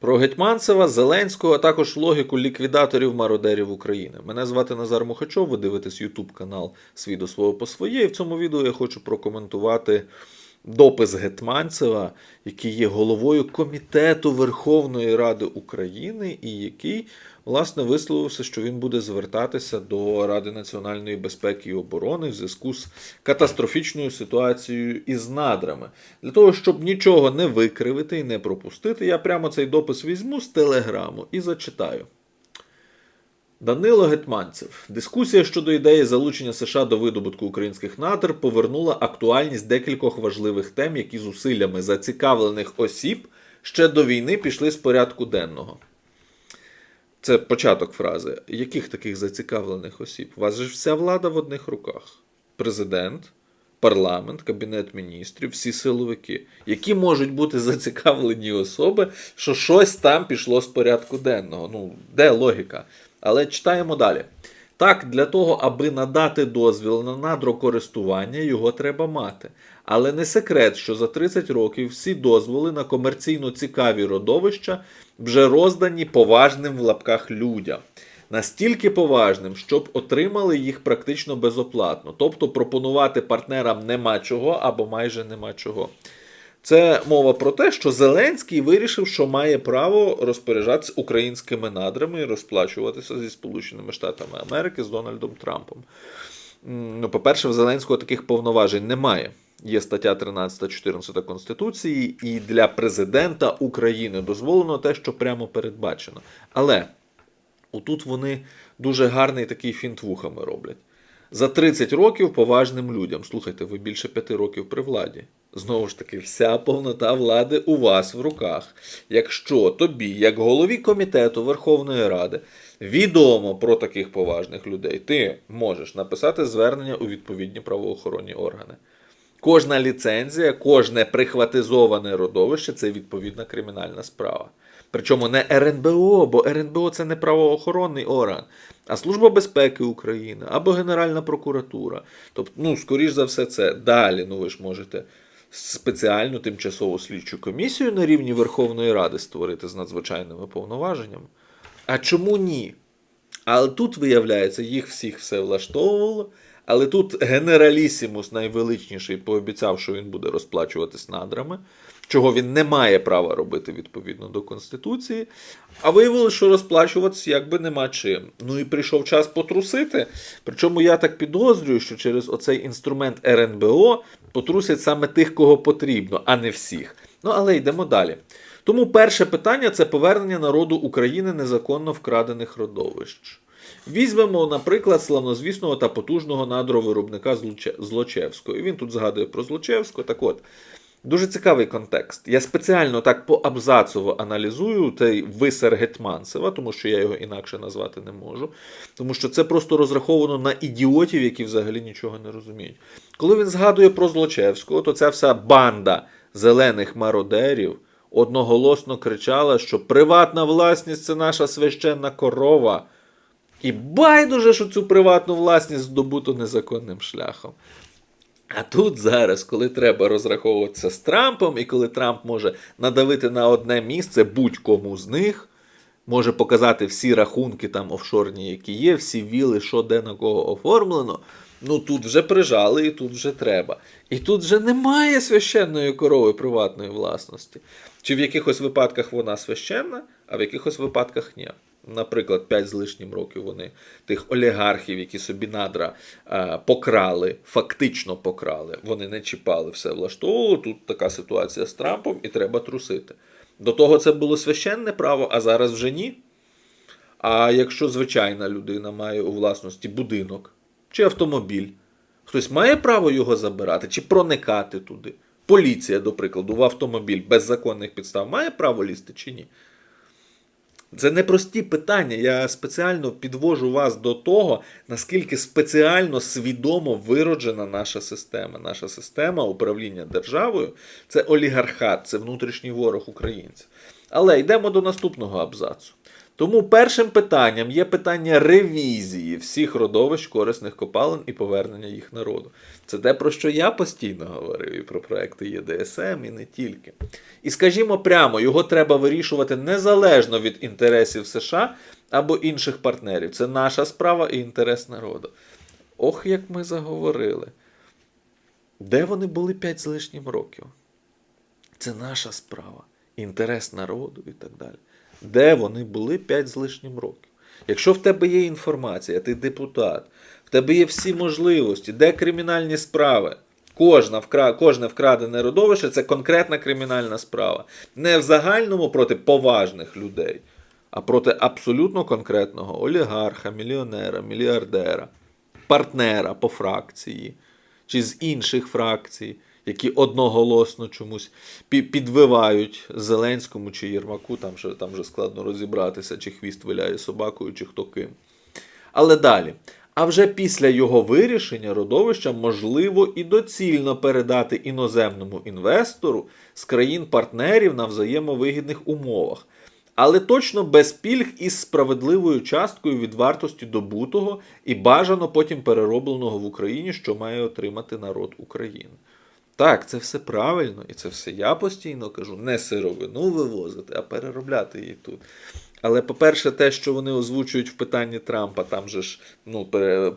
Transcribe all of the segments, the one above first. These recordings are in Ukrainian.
Про Гетьманцева, Зеленського, а також логіку ліквідаторів мародерів України. Мене звати Назар Мухачов, ви дивитесь YouTube канал Свій до свого по своє. І в цьому відео я хочу прокоментувати допис Гетманцева, який є головою Комітету Верховної Ради України, і який, власне, висловився, що він буде звертатися до Ради національної безпеки і оборони в зв'язку з катастрофічною ситуацією із надрами. Для того, щоб нічого не викривити і не пропустити, я прямо цей допис візьму з телеграму і зачитаю. Данило Гетманцев. Дискусія щодо ідеї залучення США до видобутку українських надр повернула актуальність декількох важливих тем, які зусиллями зацікавлених осіб ще до війни пішли з порядку денного. Це початок фрази. Яких таких зацікавлених осіб? У вас же вся влада в одних руках: президент, парламент, кабінет міністрів, всі силовики, які можуть бути зацікавлені особи, що щось там пішло з порядку денного. Ну, де логіка? Але читаємо далі. Так, для того, аби надати дозвіл на надрокористування, його треба мати. Але не секрет, що за 30 років всі дозволи на комерційно цікаві родовища вже роздані поважним в лапках людям. Настільки поважним, щоб отримали їх практично безоплатно. Тобто пропонувати партнерам нема чого або майже нема чого. Це мова про те, що Зеленський вирішив, що має право розпоряджатися українськими надрами і розплачуватися зі Сполученими Штатами Америки з Дональдом Трампом. Ну, по-перше, в Зеленського таких повноважень немає. Є стаття 13-14 Конституції, і для президента України дозволено те, що прямо передбачено. Але отут вони дуже гарний такий фінт вухами роблять. За 30 років поважним людям. Слухайте, ви більше 5 років при владі. Знову ж таки, вся повнота влади у вас в руках. Якщо тобі, як голові комітету Верховної Ради, відомо про таких поважних людей, ти можеш написати звернення у відповідні правоохоронні органи. Кожна ліцензія, кожне прихватизоване родовище це відповідна кримінальна справа. Причому не РНБО, бо РНБО це не правоохоронний орган, а Служба безпеки України або Генеральна прокуратура. Тобто, ну, скоріш за все, це далі. Ну, ви ж можете спеціальну тимчасову слідчу комісію на рівні Верховної Ради створити з надзвичайними повноваженнями. А чому ні? Але тут, виявляється, їх всіх все влаштовувало. Але тут генералісімус найвеличніший пообіцяв, що він буде розплачуватись надрами, чого він не має права робити відповідно до Конституції. А виявилося, що розплачуватися якби нема чим. Ну і прийшов час потрусити. Причому я так підозрюю, що через оцей інструмент РНБО потрусять саме тих, кого потрібно, а не всіх. Ну але йдемо далі. Тому перше питання це повернення народу України незаконно вкрадених родовищ. Візьмемо, наприклад, славнозвісного та потужного надровиробника Злоче- Злочевського. І він тут згадує про Злочевського. Так от, дуже цікавий контекст. Я спеціально так поабзацово аналізую цей висер Гетманцева, тому що я його інакше назвати не можу. Тому що це просто розраховано на ідіотів, які взагалі нічого не розуміють. Коли він згадує про Злочевського, то ця вся банда зелених мародерів одноголосно кричала, що приватна власність це наша священна корова. І байдуже, що цю приватну власність здобуто незаконним шляхом. А тут зараз, коли треба розраховуватися з Трампом, і коли Трамп може надавити на одне місце будь-кому з них, може показати всі рахунки там офшорні, які є, всі віли, що де на кого оформлено. Ну тут вже прижали, і тут вже треба. І тут вже немає священної корови приватної власності. Чи в якихось випадках вона священна, а в якихось випадках ні. Наприклад, 5 з лишнім років вони тих олігархів, які собі надра е, покрали, фактично покрали, вони не чіпали, все влаштовувало. Тут така ситуація з Трампом, і треба трусити. До того це було священне право, а зараз вже ні. А якщо звичайна людина має у власності будинок чи автомобіль, хтось має право його забирати чи проникати туди. Поліція, до прикладу, в автомобіль без законних підстав має право лізти чи ні? Це непрості питання. Я спеціально підвожу вас до того, наскільки спеціально свідомо вироджена наша система. Наша система управління державою це олігархат, це внутрішній ворог українців. Але йдемо до наступного абзацу. Тому першим питанням є питання ревізії всіх родовищ корисних копалин і повернення їх народу. Це те, про що я постійно говорив, і про проекти ЄДСМ, і не тільки. І скажімо прямо, його треба вирішувати незалежно від інтересів США або інших партнерів. Це наша справа і інтерес народу. Ох, як ми заговорили. Де вони були 5 з лишнім років? Це наша справа, інтерес народу і так далі. Де вони були 5 з лишнім років? Якщо в тебе є інформація, ти депутат, в тебе є всі можливості, де кримінальні справи? Кожна вкра... Кожне вкрадене родовище це конкретна кримінальна справа. Не в загальному проти поважних людей, а проти абсолютно конкретного олігарха, мільйонера, мільярдера, партнера по фракції чи з інших фракцій, які одноголосно чомусь підвивають Зеленському чи Єрмаку, там вже, там вже складно розібратися, чи хвіст виляє собакою, чи хто ким. Але далі. А вже після його вирішення родовища можливо і доцільно передати іноземному інвестору з країн-партнерів на взаємовигідних умовах, але точно без пільг із справедливою часткою від вартості добутого і бажано потім переробленого в Україні, що має отримати народ України. Так, це все правильно, і це все я постійно кажу: не сировину вивозити, а переробляти її тут. Але, по-перше, те, що вони озвучують в питанні Трампа, там же ж ну,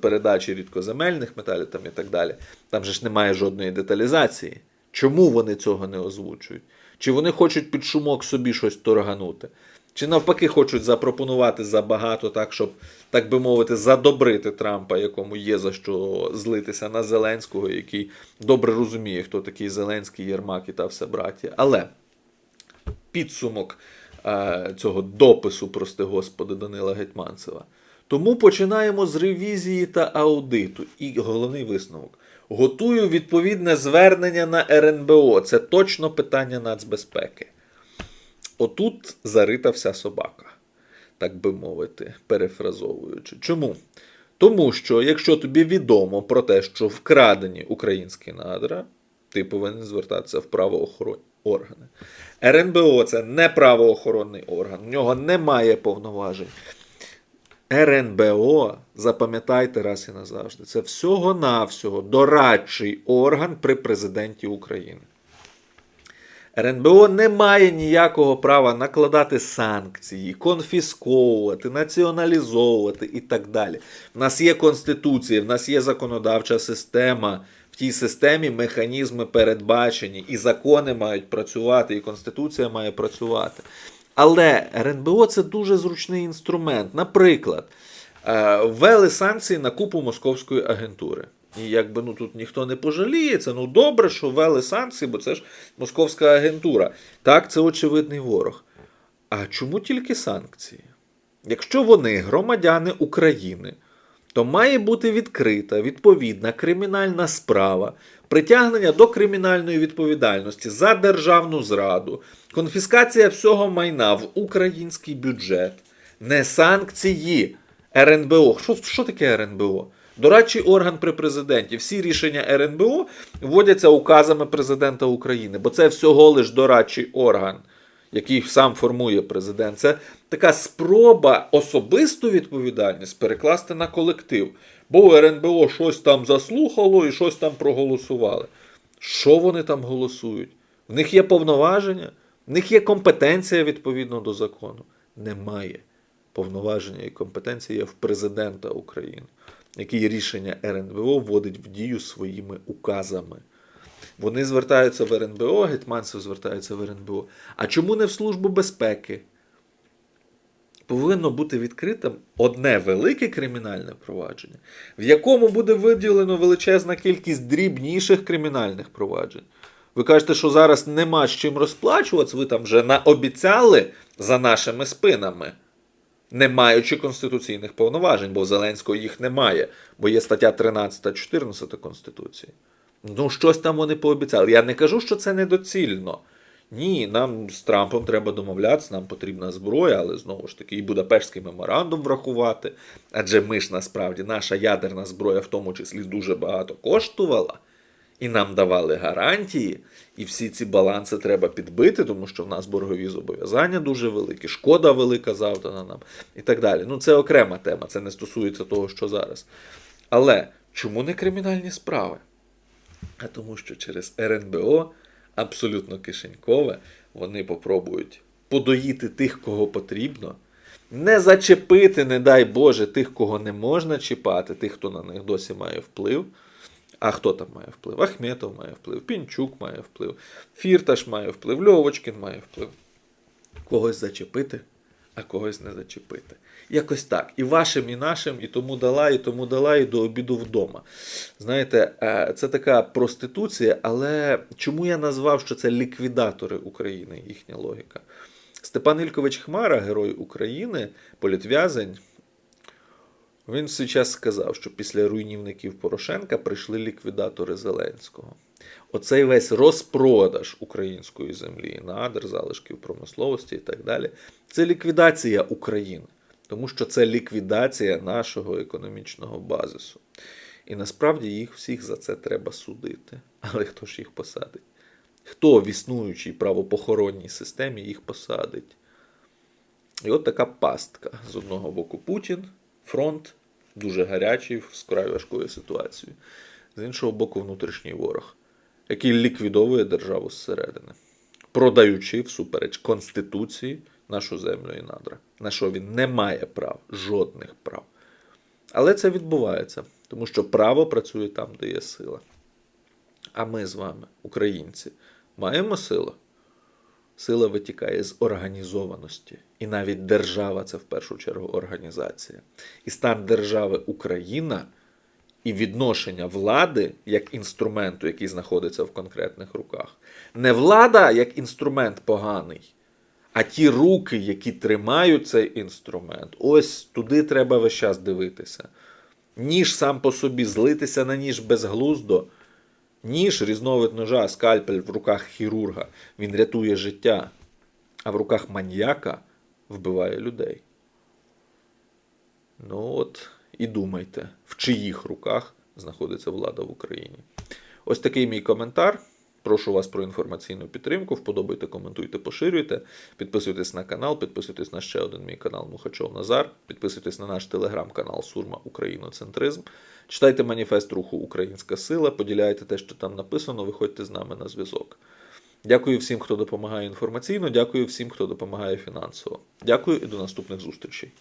передачі рідкоземельних металів там і так далі, там же ж немає жодної деталізації. Чому вони цього не озвучують? Чи вони хочуть під шумок собі щось торганути? Чи навпаки хочуть запропонувати забагато так, щоб, так би мовити, задобрити Трампа, якому є за що злитися на Зеленського, який добре розуміє, хто такий Зеленський, Єрмак і та все браті. Але підсумок е, цього допису, прости господи, Данила Гетьманцева. Тому починаємо з ревізії та аудиту. І головний висновок. Готую відповідне звернення на РНБО. Це точно питання нацбезпеки. Отут зарита вся собака, так би мовити, перефразовуючи. Чому? Тому що, якщо тобі відомо про те, що вкрадені українські надра, ти повинен звертатися в правоохоронні органи. РНБО це не правоохоронний орган, в нього немає повноважень. РНБО, запам'ятайте раз і назавжди, це всього-навсього дорадчий орган при президенті України. РНБО не має ніякого права накладати санкції, конфісковувати, націоналізовувати і так далі. В нас є конституція, в нас є законодавча система. В тій системі механізми передбачені, і закони мають працювати, і конституція має працювати. Але РНБО це дуже зручний інструмент. Наприклад, е, ввели санкції на купу московської агентури. І якби ну тут ніхто не пожаліється, ну добре, що ввели санкції, бо це ж московська агентура. Так, це очевидний ворог. А чому тільки санкції? Якщо вони громадяни України, то має бути відкрита відповідна кримінальна справа, притягнення до кримінальної відповідальності за державну зраду, конфіскація всього майна в український бюджет, не санкції РНБО. Що, що таке РНБО? Дорадчий орган при президенті. Всі рішення РНБО вводяться указами президента України, бо це всього лиш дорадчий орган який сам формує президент. Це така спроба особисту відповідальність перекласти на колектив. Бо РНБО щось там заслухало і щось там проголосували. Що вони там голосують? В них є повноваження, в них є компетенція відповідно до закону. Немає. Повноваження і компетенція є в президента України, який рішення РНБО вводить в дію своїми указами. Вони звертаються в РНБО, Гетьманцев звертається в РНБО. А чому не в Службу безпеки? Повинно бути відкритим одне велике кримінальне провадження, в якому буде виділено величезна кількість дрібніших кримінальних проваджень. Ви кажете, що зараз нема з чим розплачуватися, ви там вже наобіцяли за нашими спинами, не маючи конституційних повноважень, бо Зеленського їх немає, бо є стаття 13-14 Конституції. Ну, щось там вони пообіцяли. Я не кажу, що це недоцільно. Ні, нам з Трампом треба домовлятися, нам потрібна зброя, але знову ж таки, і Будапештський меморандум врахувати. Адже ми ж насправді наша ядерна зброя в тому числі дуже багато коштувала. І нам давали гарантії, і всі ці баланси треба підбити, тому що в нас боргові зобов'язання дуже великі, шкода велика завдана нам і так далі. Ну, це окрема тема, це не стосується того, що зараз. Але чому не кримінальні справи? А тому, що через РНБО абсолютно кишенькове вони попробують подоїти тих, кого потрібно, не зачепити, не дай Боже, тих, кого не можна чіпати, тих, хто на них досі має вплив. А хто там має вплив? Ахметов має вплив, Пінчук має вплив, Фірташ має вплив, Льовочкін має вплив. Когось зачепити, а когось не зачепити. Якось так. І вашим, і нашим, і тому дала, і тому дала, і до обіду вдома. Знаєте, е, це така проституція, але чому я назвав, що це ліквідатори України, їхня логіка? Степан Ількович Хмара, герой України, політв'язень, він в свій час сказав, що після руйнівників Порошенка прийшли ліквідатори Зеленського. Оцей весь розпродаж української землі, надр, залишків промисловості і так далі. Це ліквідація України, тому що це ліквідація нашого економічного базису. І насправді їх всіх за це треба судити. Але хто ж їх посадить? Хто в існуючій правопохоронній системі їх посадить? І от така пастка. З одного боку Путін, фронт дуже гарячий, з край важкою ситуацією. З іншого боку, внутрішній ворог, який ліквідовує державу зсередини, продаючи всупереч Конституції нашу землю і надра, на що він не має прав, жодних прав. Але це відбувається, тому що право працює там, де є сила. А ми з вами, українці, маємо силу. Сила витікає з організованості. І навіть держава це в першу чергу організація. І стан держави Україна і відношення влади як інструменту, який знаходиться в конкретних руках. Не влада як інструмент поганий, а ті руки, які тримають цей інструмент. Ось туди треба весь час дивитися. Ніж сам по собі злитися на ніж безглуздо. Ніж, різновид ножа, скальпель в руках хірурга, він рятує життя, а в руках маньяка вбиває людей. Ну от і думайте, в чиїх руках знаходиться влада в Україні. Ось такий мій коментар. Прошу вас про інформаційну підтримку. Вподобайте, коментуйте, поширюйте. Підписуйтесь на канал, підписуйтесь на ще один мій канал Мухачов Назар. Підписуйтесь на наш телеграм-канал Сурма Україноцентризм. Читайте маніфест руху Українська Сила, поділяйте те, що там написано, виходьте з нами на зв'язок. Дякую всім, хто допомагає інформаційно. Дякую всім, хто допомагає фінансово. Дякую і до наступних зустрічей.